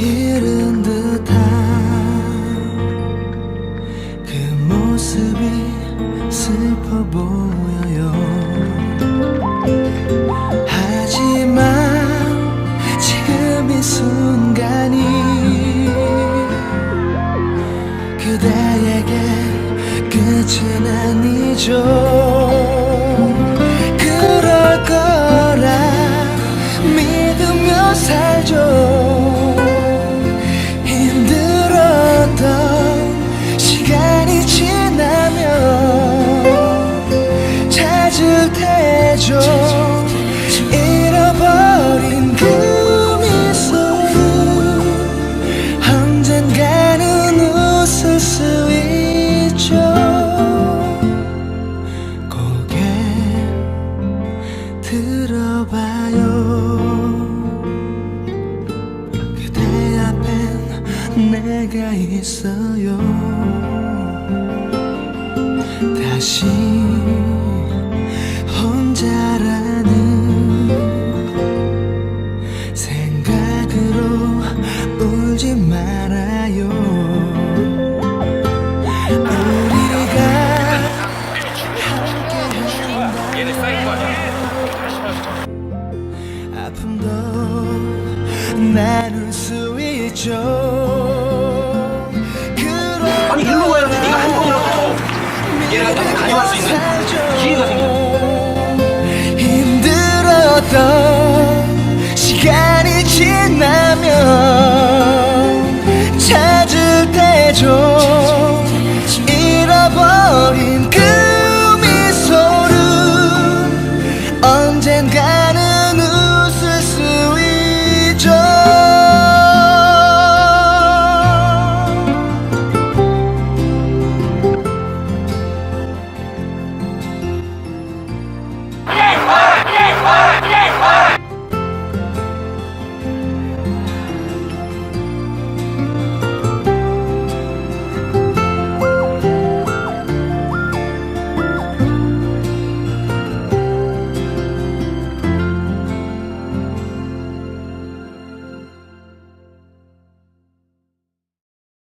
잃은 듯한 그 모습이 슬퍼 보여요. 하지만 지금 이 순간이 그대에게 끝은 아니죠. 테죠 잃어버린 그 미소는 언젠가는 웃을 수 있죠. 고개 들어봐요. 그대 앞엔 내가 있어요. 다시 울지 말아요. 우리가 아픔도 나눌 수 있죠. 아니 일로 와야지 네가 한 번이라도 얘랑 같이 가져갈 수 있는 기회가 생겨. 힘들었던